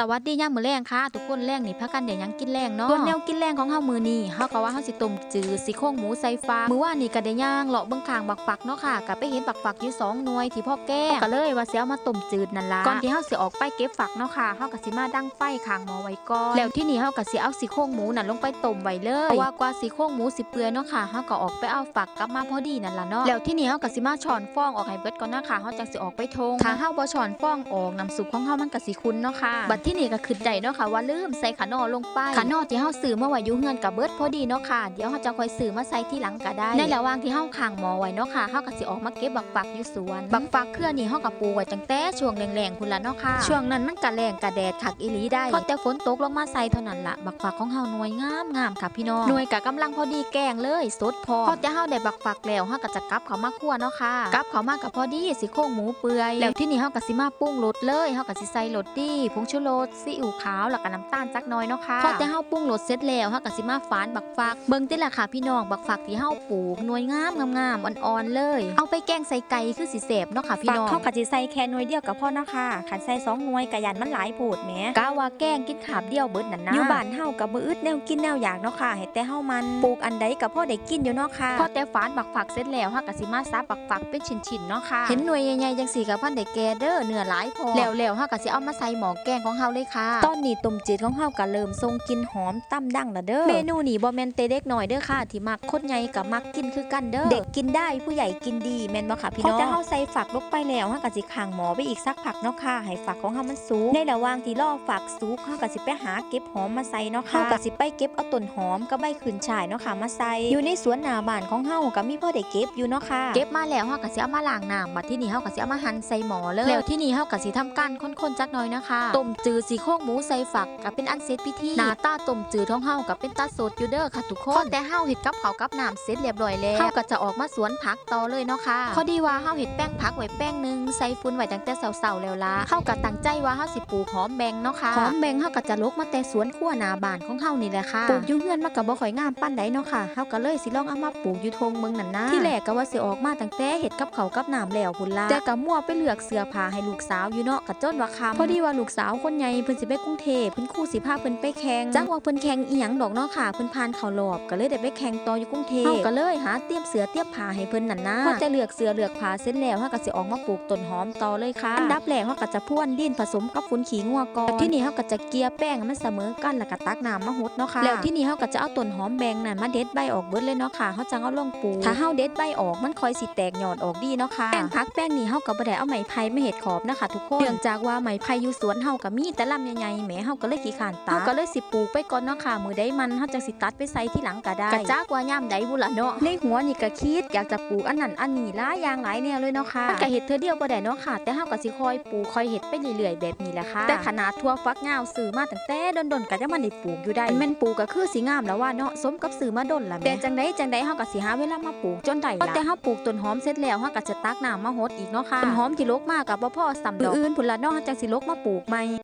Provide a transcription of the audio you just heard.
สวัสดีย่ามมือแรงค่ะ ทุกคนแรงนี่พากันได้หยังกินแรงเนาะส่วแนวกินแรงของเฮามือนี้เฮาก็ว่าเฮาสิต้มจืดซี่โครงหมูใส่ฟ้ามือว่านี่ก็ได้ย่างเลาะเบิ่งข้างบักฝักเนาะค่ะก็ไปเห็นบักฝักอยู่สองหน่วยที่พ่อแก้ก็เลยว่าสิเอามาต้มจืดนั่นล่ะก่อนที่เฮาสิออกไปเก็บฝักเนาะค่ะเฮาก็สิมาดั้งไฟข้างหม้อไว้ก่อนแล้วที่นี่เฮาก็สิเอาซี่โครงหมูนั่นลงไปต้มไว้เลยเพราะว่ากว่าซี่โครงหมูสิเปื่อยเนาะค่ะเฮาก็ออกไปเอาฝักกลับมาพอดีนั่นล่ะเนาะแล้วที่นี่เฮาก็สิมาช้อนฟองออกให้เบิดก่อนนะคะเฮาจังสิออกไปทงถ้าเฮาบ่ช้อนฟองออกน้ำซุปของเฮามันก็สิขุ่นเนาะค่ะบัดที่นี่ก็คือได้เนาะค่ะว่าลืมใส่ขานอลงไปขานอที่เฮาซื้อมาไว้อยู่เฮือนกับเบิดพอดีเนาะค่ะเดี๋ยวเฮาจะค่อยซื้อมาใส่ที่หลังก็ได้ ในระหว่างที่เฮาค้างหมอไว้เนาะค่ะเฮาก็สิออกมาเก็บบักฝักอยู่สวน บักฝักเครือนี่เฮาก็ปลูกไว้ตั้งแต่ช่วงแรงๆพุ่นละเนาะค่ะ ช่วงนั้นมันก็แรงกะแดดคักอีหลีได้พอแต่ฝนตกลงมาใส่เท่านั้นล่ะบักฝักของเฮาหน่วยงามงามค่ะพี่น้องหน่วยก็กำลังพอดีแกงเลยสดพอพอแต่เฮาได้บักฝักแล้วเฮาก็จะกลับเขามาคั่วเนาะค่ะกลับเขามากับพอดีสิโครงหมูเปื่อยแล้วที่นี่เฮาก็สิมาปรุงรสเลยเฮาก็สิใส่รสดีผงชูรสซีอิ๊วขาวแล้วก็น้ำตาลจักหน่อยเนาะค่ะพอแต่เฮาปรุงรสเสร็จแล้วเฮาก็สิมาฝานบักฝัก เบิ่งติล่ะค่ะพี่น้องบักฝักที่เฮาปลูกหน่วยงามงามๆอ่อนๆเลย เอาไปแกงใส่ไก่คือสิแซ่บเนาะค่ะพี่น้องเท่ากับจิใส่แค่หน่วยเดียวกับพ่อเนาะค่ะขันใส่สองหน่วยกะยันมันหลายโพดแหมกะว่าแกงกินขาบเดียวเบิดนั่นนะอยู่บ้านเฮากับมืออึดแนวกินแนวอยากเนาะค่ะให้แต่เฮามันปลูกอันใดกับพ่อได้กินอยู่เนาะค่ะพอแต่ฝานบักฝักเสร็จแล้วฮะกะสิมาซับบักฝักเป็นชิ้นๆเนาะค่ะเห็นหน่วยใหญ่ๆจังสี่กับพันได้แกเด้อเนื้อหลายพอแล้วแล้วฮะกะสิเอามาใส่หม้อแกงของเฮาเลยค่ะ ตอนนี้ต้มจืดของเฮาก็เริ่มทรงกลินหอมตั้มดังและเด้อ เมนูนี้บ่แม่นเตเด็กหน่อยเด้อค่ะ ที่มักคนใหญ่กับมักกินคือกันเด้อ เด็กกินได้ผู้ใหญ่กินดีแม่นบ่ค่ะพี่พอน้องแต่แต่เฮาเฮาใส่ฝักลงไปแล้วเฮาก็สิข้างหมอไปอีกสักพักเนาะค่ะ ให้ฝักของเฮามันสุก ในระหว่างที่รอฝักสุกเฮาก็สิไปหาเก็บหอมมาใส่เนาะค่ะเฮาก็สิไปเก็บเอาต้นหอมกับใบขืนฉ่ายเนาะค่ะมาใส่ อยู่ในสวนหน้าบ้านของเฮาก็มีพ่อได้เก็บอยู่เนาะค่ะ เก็บมาแล้วเฮาก็สิเอามาล้างน้ำบัดที่นี่เฮาก็สิเอามาหั่นใส่หม้อเลย แล้วที่นี่เฮาก็สิทำการคนๆจักหน่อยนะคะ ต้มจืดสีโครงหมูใส่ฝักก็เป็นอันเสร็จพิธีหน้าตาต้มจืดของเฮาก็เป็นตาสดอยู่เด้อค่ะทุกคนพอแต่เฮาเฮ็ดกับข้าวกับน้ำเสร็จเรียบร้อยแล้วเฮาก็จะออกมาสวนผักต่อเลยเนาะค่ะพอดีว่าเฮาเฮ็ดแป้งผักไว้แป้งหนึงใส่ฟุ้นไว้ตั้งแต่เช้าๆแล้วล่ะเฮาก็ตั้งใจว่าเฮาสิปลูกหอมแบงเนาะค่ะหอมแบงเฮาก็จะลกมาแต่สวนครัวหน้าบ้านของเฮานี่แหละค่ะปลูกอยู่เฮือนมันก็บ่ค่อยงามปานใดเนาะค่ะเฮาก็เลยสิลองเอามาปลูกอยู่ทงเมืองนั่นนะที่แรกก็ว่าสิออกมาตั้งแต่เฮ็ดกับข้าวกับน้ำแล้วพุ่นล่ะแต่ก็มั่วไปเลือกเสื้อผ้าให้ลูกสาวอยู่เนาะก็จนว่าคำพอดีว่าลูกสาวคนใหญ่เพิ่นสิไปกรุงเทพเพิ่นครูสิพาเพิ่นไปแข่งจักว่าเพิ่นแข่งอีหยังดอกเนาะค่ะเพิ่นผ่านเข้ารอบก็เลยได้ไปแข่งต่ออยู่กรุงเทพเฮาก็เลยหาเตรียมเสื้อเตรียมผ้าให้เพิ่นนั่นนะพอจะเลือกเสื้อเลือกผ้าเสร็จแล้วเฮาก็สิออกมาปลูกต้นหอมต่อเลยค่ะอันดับแรกเฮาก็จะพ่วนดินผสมกับฝุ่นขี้งัวก่อนที่นี่เฮาก็จะเกลี่ยแป้งให้มันเสมอกันแล้วก็ตักน้ำมาหดเนาะค่ะแล้วที่นี่เฮาก็จะเอาต้นหอมแบงนั่นมาเด็ดใบออกเบิดเลยเนาะค่ะเฮาจังเอาลงปลูกถ้าเฮาเด็ดใบออกมันค่อยสิแตกยอดออกดีเนาะค่ะแป้งพักแป้งนี่เฮาก็บ่ได้เอาไม้ไผ่มาเฮ็ดขอบนะคะทุกคนเนื่องจากว่าไม้ไผ่อยู่สวนเฮาก็มีแต่ลำใหญ่ๆแหมเฮาก็เลยขี้ขานตาเฮาก็เลยสิปลูกไปก่อนเนาะค่ะมือใดมันเฮาจังสิตัดไปใส่ที่หลังก็ได้กะจากว่ายามใดบุล่ะเนาะในหัวนี่ก็คิดอยากจะปลูกอันนั้นอันนี้หลายอย่างหลายแนวเลยเนาะค่ะมันก็เฮ็ดเทื่อเดียวบ่ได้เนาะค่ะ แต่เฮาก็สิคอยปลูกคอยเฮ็ดไปเรื่อยๆแบบนี้แหละค่ะแต่ขนาดทั่วฟักยาวซื้อมาตั้งแต่ดนๆก็ยังมันได้ปลูกอยู่ได้แม่นปลูกก็คือสิงามแล้วว่าเนาะสมกับซื้อมาดนล่ะแม่แต่จังไดจังไดเฮาก็สิหาเวลามาปลูกจนได้ล่ะแต่เฮาปลูกต้นหอมเสร็จแล้วเฮาก็จะตักน้ำมาหดอีกเนาะค่ะต้นหอมที่ลกมาก็บ่พอสำดอกอื่นพุ่นละเนาะเฮาจังสิลกมาปลูกใหม่